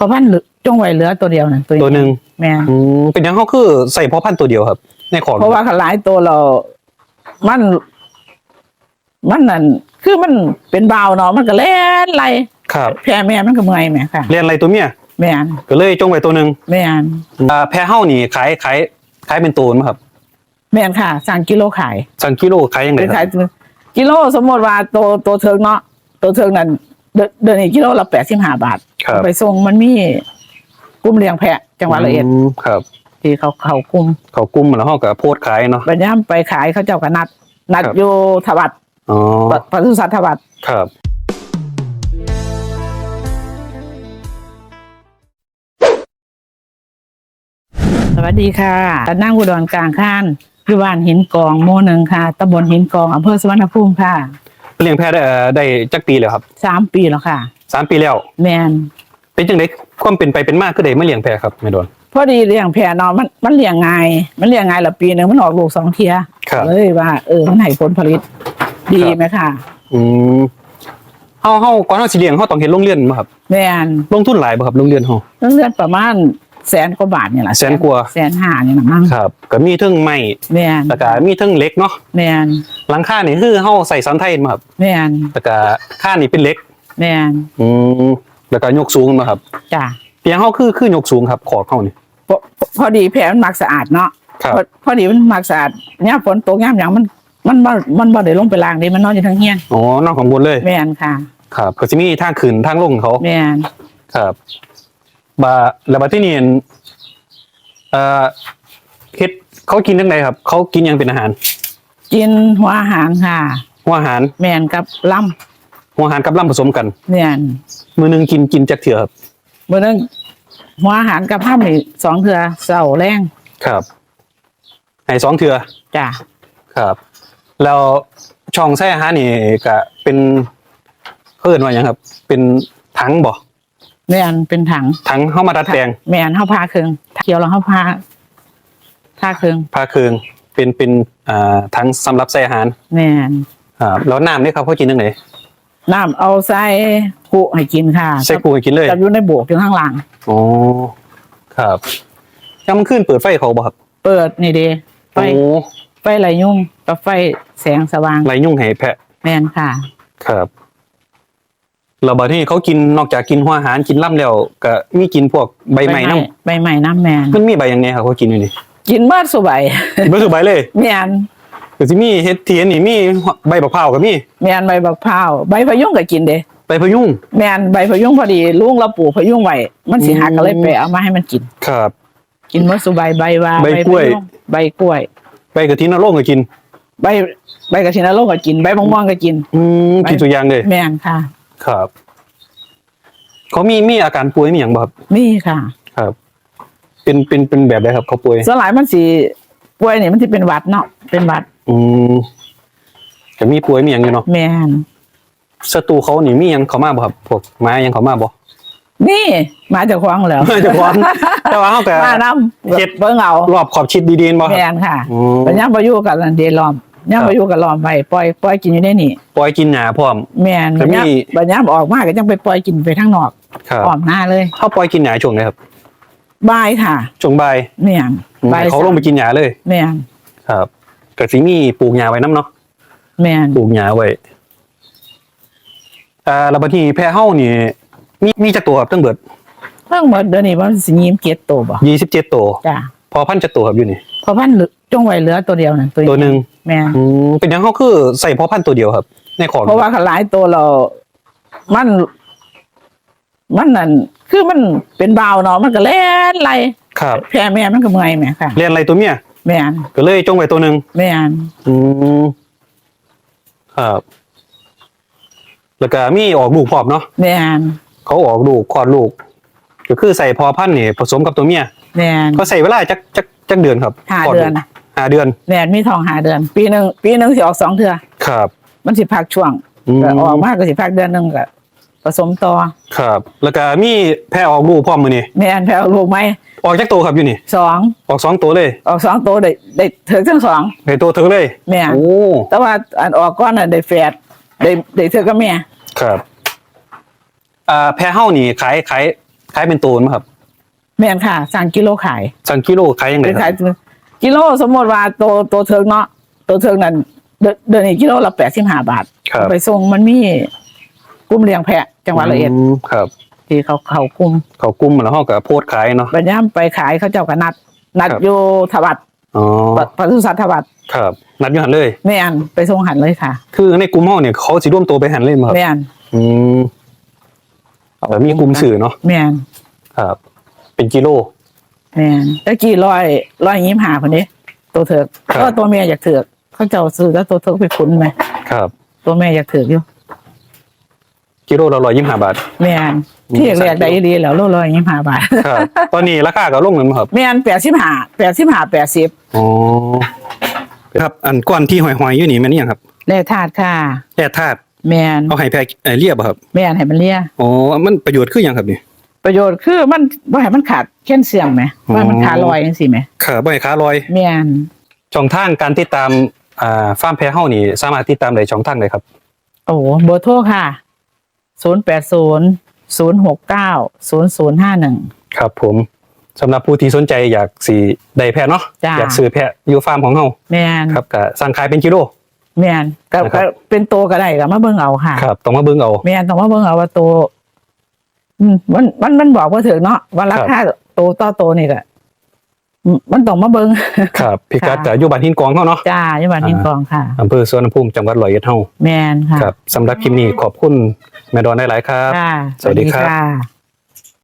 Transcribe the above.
เพราะพันธุ์เหลือจงไว้เหลือตัวเดียวน่ะตัวหนึ่งแม่นอืมเป็นยังเขาคือใส่พ่อพันธุ์ตัวเดียวครับ ในขอเพราะว่าขลายตัวเรา มัน มันนั่นคือมันเป็นบาวเนาะมันก็เล่นไรครับแพ่แม่มันก็เมื่อยแม่ค่ะ เรียนอะไรตัวเมียแม่นก็เลยจงไว้ตัวหนึ่งแม่นอ่าแพะเฮ้านี่ขายขายขายเป็นตัวมั้ยครับแม่นค่ะสั่งกิโลขายสั่งกิโลขายยังไงเป็นคขายรับกิโลสมมติว่าตัวตัวเทิงเนาะตัวเทิงนั่นเดือนเดือนนี้กิโลละแปดสิบห้าบาท ครับไปส่งมันมีกลุ่มเลี้ยงแพะ จังหวัดละเอียดมครับที่เขาเขากลุ่มเขากุ้มแล้วเขาก็โพสต์ขายเนาะบัญญัติไปขายเขาเจ้าก็นัด นัดครับอยู่ถวัดอ๋อปศุสัตว์ถวัดครับ สวัสดีค่ะตนั่งอุดรกลางข้านอยู่บ้านหินกองโมหนึ่งค่ะตำบลหินกองอำเภอสวรรณภูมิค่ะเลี้ยงแพะได้เอ่อได้จักปีแล้วครับสามปีแล้วค่ะ สามปีแล้ว แมนเป็นจังไดความเป็นไปเป็นมากก็ได้มาเลี้ยงแพะครับไม่โดนพอดีเลี้ยงแพะเนาะมันมันเลี้ยงง่ายมันเลี้ยงง่ายละปีหนึ่งมันออกลูกสองเทียครับ เลยว่าเออมันให้ผลผลิตดีครับไหมค่ะ อืมเฮาเฮาก่อนเฮาสิเลี้ยงเฮาต้องเฮ็ดโรงเรียนบ่ครับ แมนลงทุนหลายบ่ครับโรงเรียนเฮา เรื่องเลือดประมาณแสนกว่าบาทเนี่ยแหละแสนกว่า แสนห้าเนี่ยนะมั้งครับ ก็มีเทั้งไม้แมนแล้วก็มีเทั้งเหล็กเนาะแมนหลังคานี่คือเฮาใส่สันไทยมาครับแมนแล้วก็ค่านี่เป็นเหล็ก แมนอืมแล้วก็ยกสูงมาครับจ้ะเพียงเฮาคือคือยกสูงครับขอบเฮานี่ พอพอดีแผลมันมักสะอาดเนาะครับพอพอดีมันมักสะอาดเนี่ยฝนตกยามหยังมัน มันบ่มันบ่ได้ลงไปล้างเด้มันนอนอยู่ทั้งเฮียนอ๋อนอกของบนเลย แม่นค่ะ ครับก็สิมีทางขึ้นทางลงของเขา แม่นครับบาแล้วบัดที่นี่เอ่อเฮ็ดเขากินจังไดครับ เขากินหยังเป็นอาหารกินหัวอาหารค่ะ หัวอาหารแม่นกับลำ หัวอาหารกับลำผสมกันแม่นมื้อหนึงกินกินจักเถื่อครับมื้อนึงหัวอาหารกับห้ามนี่สองเทื่อเช้าแรงครับให้สองเถื่อจ้ะครับ แล้วช่องใส่อาหารนี่ก็เป็นเพิ่นว่าหยังครับ เป็นถังบ่แม่นเป็นถังถังเฮามาดัดแปลงแม่นเฮาพาเครื่องเกี่ยวแล้วเฮาพาพาเครื่องผ้าเครืองเป็นเป็นอ่าถังสำหรับใส่อาหารแม่นครับแล้วน้ำนี่ครับเขากินจังได น้ำเอาใส่กุให้กินค่ะใส่กูให้กินเลยกับอยู่ในโบกอยู่ข้างหลังอ๋อครับยังมันขึ้นเปิดไฟเขาบ่ครับเปิดนี่เด้ไฟโอ้ไฟไหลยุ่งกับไฟแสงสว่างไรยุ่งให้แพะ แม่นค่ะ ครับแล้วบัดนี้เขากินนอกจากกินหัวอาหารกินล่ำแล้วก็มีกินพวกใบไม้น้ใบไม้น้ำแมนำมันมีใบอย่างไงครับเขากินอยู่นี่กินเมื่อสบายกินบ่ถูกใบเลย แมน ก็สิมีเฮ็ดเทียนนี่มีใบบักพร้าวก็มีแมนใบบักพร้าวใบพะยุงก็กินเด้ใบพะยุงแมนใบพะยุงพอดีลุงเราปลูกพะยุงไว้มันสิหักก็เลยไปเอามาให้มันกิน ครับ กินเมื่อสบายใบว่าใบกล้วยพะงใบกล้วย ใบกระทินนรกก็กิน ใบใบกระชินาโลกก็กินใบมะม่วงก็กิน อืมใบกินตัวอย่างเลยแมนค่ะ ครับ เขามีมีอาการป่วยมีอย่างบ่ครับนี่ค่ะ ครับ เป็นเป็นเป็นแบบใดครับเขาป่วยส่วนหลายมันสิป่วยนี่มันสิเป็นหวัดเนาะเป็นหวัด อืมจะมีป่วยมีอย่างอยู่เนาะแมนศัตรูเขานี่มีหยังเขามาบ่ครับพวกไม้ยังเขามาบ่ นี่มาจากควางแล้วมาจากควางแต่ว่าเขาก็ มานำเฮ็ด เบิ่งเอารอบขอบชิดดีๆบ่คแมรับนค่ะอืมปัญญามประยุกับเดลอมย่ามประยุกับลอมไปปล่อยปล่อยกินอยู่ในนี่ ปล่อยกินหญ้าพร้อม แมนแต่ปัญญามมีปัญญามออกมาก็จังไปปล่อยกินไปทางนอกครับอ้อมหน้าเลยเขาปล่อยกินหญ้าช่วงไหนครับบายค่ะ ช่วงบ่ายแมนอืมบายให้เขาลงไปกินหญ้าเลย แมนครับ ก็สิมีปลูกหญ้าไว้นํเนาะแมนปลูกหญ้าไว้อ่าแล้วบัดนี้แพะเฮานี่มีมีจักตัวครับทั้งเบิดเพิ่งหมดเดือนนี้ว่าสิยิ้มเกียรติโตบ่27ตัวจ้ะพอพันจักตัวครับอยู่นี่ เพราะพันธุ์เหลือจงไว้เหลือตัวเดียวน่ะตัวหนึงแมนอืมเป็นหยังเขาคือใส่พอพันธุ์ตัวเดียวครับ ในขอเพราะว่าขลายตัวเรา มัน มันนั่นคือมันเป็นบาวเนาะมันก็เล่นไรครับ แพ่แม่มันก็เมื่อยแม่ค่ะเรียนอะไรตัวเมีย แมนก็เลยจงไว้ตัวหนึ่งแมนอืมครับ แล้วก็มีออกลูกพร้อมเนาะแมนเขาออกลูกคลอดลูก ก็คือใส่พอพันธุ์นี่ผสมกับตัวเมียแมนเขาใส่เวลาจักจักจักเดือนครับห้าคลเดือน ลูกห้าเดือนแมนมีทองหาเดือน ปีหนึ่งปีหนึ่งสิออกสองเทื่อครับ มันสิพักช่วงอืม ก็ออกมาก็สิพักเดือนหนึ่งก็ ผสมต่อครับ แล้วก็มีแพร่ออกลูกพร้อมมือนี่แม่นแพ้ลูกไหมออกจักตัวครับอยู่นี่ สองออกสองตัวเลยออกสองตัวได้ได้ถึงทั้งสองในตัวเธอเลยแม่นโอ้แต่ว่าอันออกก้อนน่ะได้แฝดได้ได้เธอกับแม่ครับอ่าแพร่เฮ้านี่ขายขายขายเป็นตัวมั้ยครับแม่นค่ะสั่งกิโลขายสั่งกิโลขายยังไงเป็นคขารัยบกิโลสมมติว่าตัวตัวเทิงเนาะตัวเทิงนั้นเดินเดินอีกกิโลละแปดสิบห้าบาท ครับ ไปส่งมันมี กลุ่มเลี้ยงแพะจังหวัดละเอียดมครับ ที่เขาเขากลุ่มเขากุ้มแล้วเขาก็โพดขายเนาะ บัญญัติไปขายเขาเจ้าก็นัด นัดครับ อยู่ถวัดอ๋อปปศุสัตว์ถวัดครับ นัดอยูหันเลยแม่นไปส่งหันเลยค่ะคือในกลุ่มห้องเนี่ยเขาสิร่วมตัวไปหันเลยมั้ยครับแม่นอืมแต่มีกลุ่มสื่อเนาะแม่นครับ เป็นกิโลแม่นตะกี้ร้อยร้อยยิ้มหาคนนี้ตัวเถือกครับ ก็ตัวเมียอยากเถือกเขาเจ้าซื้อแล้วตัวเถือกไปคุ้นไหมครับ ตัวแม่อยากเถือกอยู่ กิโลละร้อยยี่สิบห้าบาท แม่นที่เรียกได้ดีแล้วโลร้อยยิ้มหาบาทครับตอนนี้ราคาก็ลงเงินครับแม่นแปดสิบห้าแปดสิบห้าแปดสิบอ๋อครับอันก้อนที่หอยๆอยู่นี่แมันนี่ยังครับแร่ธาตุค่ะแร่ธาตุแม่นเอาให้แพรเอ่อเรียบอะครับแม่นให้มันเลียอ๋อมันประโยชน์คืออย่างครับนี่ประโยชน์คือมันว่าให้มันขาดแคลเซียมไหมอ๋อว่ามันขาดรอยจังซี่ไหมขาบ่ให้ขาลอยแม่นช่องทางการติดตามอ่าฟาร์มแพรเฮานี่ สามารถติดตามได้ช่องทางใดครับ โอ้โหเบอร์โทรค่ะ ศูนย์แปดศูนย์ศูนย์หกเก้าศูนย์ศูนย์ห้าหนึ่ง ครับผมสำหรับผู้ที่สนใจอยากสีได้แพะเนาะจ้าอยากซื้อแพะอยู่ฟาร์มของเฮาแม่นครับก็สั่งขายเป็นกิโล แม่นก็นะครับ ก็เป็นตัวก็ได้ก็มาเบิ่งเอาค่ะ ครับต้องมาเบิ่งเอา แม่นต้องมาเบิ่งเอาว่าตัวอืมมันมันมันบอกว่าถึงเนาะว่าราคาตัวต่อตัวนี่ก็อื มมันต้องมาเบิ่งครับพิกัดค่ะก็อยู่บ้านหินกองเฮาเนาะจ้าอยู่บ้านนินกองค่ะอำเภอสวนภูมิจังหวัดร้อยเอ็ดเฮาแม่นค่ะครับสำหรับคลิปนี้ขอบคุณแม่ดอนได้หลายๆครับค่ะสวัสดีครับค่ะ